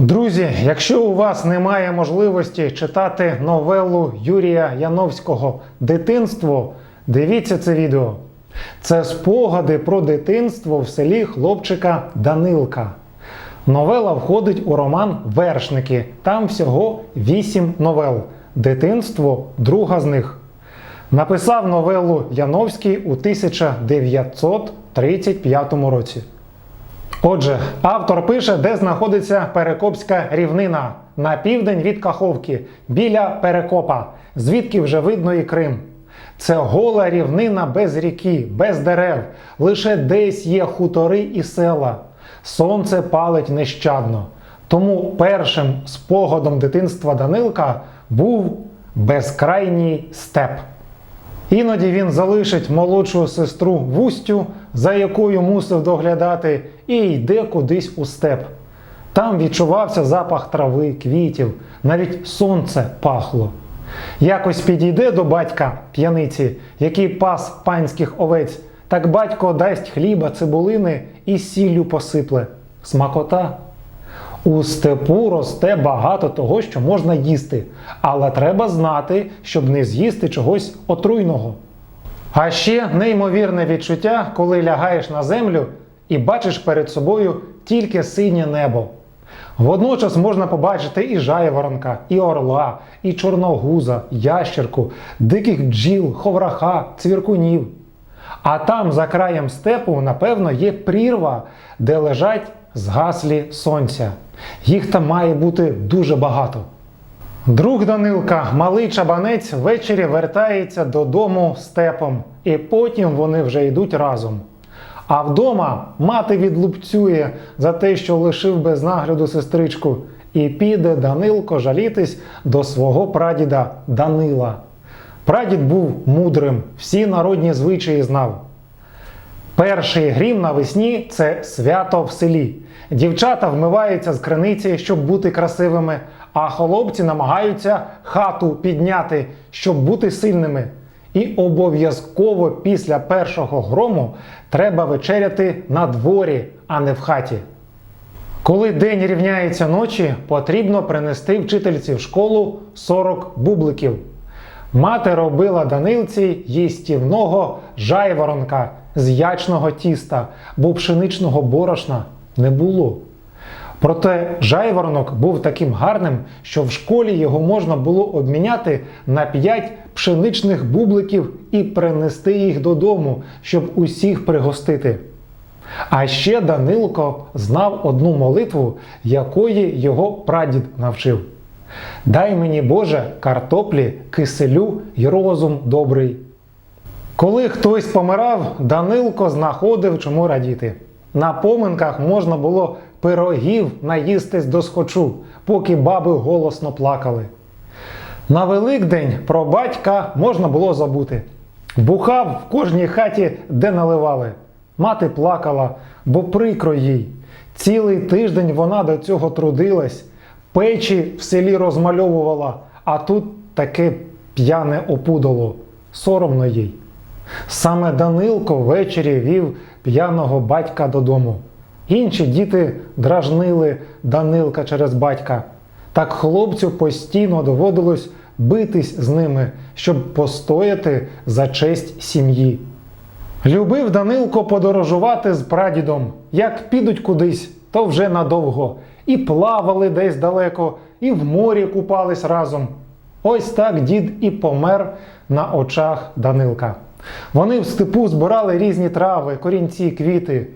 Друзі, якщо у вас немає можливості читати новелу Юрія Яновського Дитинство, дивіться це відео. Це спогади про дитинство в селі хлопчика Данилка. Новела входить у роман Вершники. Там всього 8 новел. Дитинство друга з них. Написав новелу Яновський у 1935 році. Отже, автор пише, де знаходиться Перекопська рівнина на південь від Каховки, біля Перекопа, звідки вже видно і Крим. Це гола рівнина без ріки, без дерев, лише десь є хутори і села. Сонце палить нещадно. Тому першим спогадом дитинства Данилка був безкрайній степ. Іноді він залишить молодшу сестру Вустю, за якою мусив доглядати, і йде кудись у степ. Там відчувався запах трави, квітів, навіть сонце пахло. Якось підійде до батька п'яниці, який пас панських овець, так батько дасть хліба, цибулини і сіллю посипле. Смакота. У степу росте багато того, що можна їсти, але треба знати, щоб не з'їсти чогось отруйного. А ще неймовірне відчуття, коли лягаєш на землю і бачиш перед собою тільки синє небо. Водночас можна побачити і жайворонка, і орла, і чорногуза, ящерку, диких бджіл, ховраха, цвіркунів. А там, за краєм степу, напевно, є прірва, де лежать згаслі сонця. Їх там має бути дуже багато. Друг Данилка, малий чабанець, ввечері вертається додому степом, і потім вони вже йдуть разом. А вдома мати відлупцює за те, що лишив без нагляду сестричку, і піде Данилко жалітись до свого прадіда Данила. Прадід був мудрим, всі народні звичаї знав. Перший грім навесні це свято в селі. Дівчата вмиваються з криниці, щоб бути красивими, а хлопці намагаються хату підняти, щоб бути сильними. І обов'язково після першого грому треба вечеряти на дворі, а не в хаті. Коли день рівняється ночі, потрібно принести вчительці в школу 40 бубликів. Мати робила данилці їстівного жайворонка з ячного тіста, бо пшеничного борошна не було. Проте жайворонок був таким гарним, що в школі його можна було обміняти на 5 пшеничних бубликів і принести їх додому, щоб усіх пригостити. А ще Данилко знав одну молитву, якої його прадід навчив. Дай мені Боже картоплі, киселю й розум добрий. Коли хтось помирав, Данилко знаходив чому радіти. На поминках можна було пирогів наїстись до схочу, поки баби голосно плакали. На Великдень про батька можна було забути. Бухав в кожній хаті, де наливали. Мати плакала, бо прикро їй. Цілий тиждень вона до цього трудилась, печі в селі розмальовувала, а тут таке п'яне опудало. Соромно їй. Саме Данилко ввечері вів п'яного батька додому. Інші діти дражнили Данилка через батька. Так хлопцю постійно доводилось битись з ними, щоб постояти за честь сім'ї. Любив Данилко подорожувати з прадідом. Як підуть кудись, то вже надовго. І плавали десь далеко, і в морі купались разом. Ось так дід і помер на очах Данилка. Вони в степу збирали різні трави, корінці, квіти.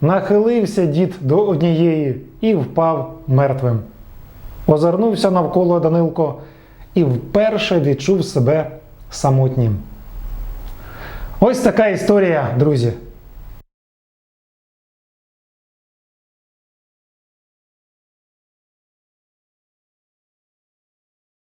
Нахилився дід до однієї і впав мертвим. Озирнувся навколо Данилко і вперше відчув себе самотнім. Ось така історія, друзі.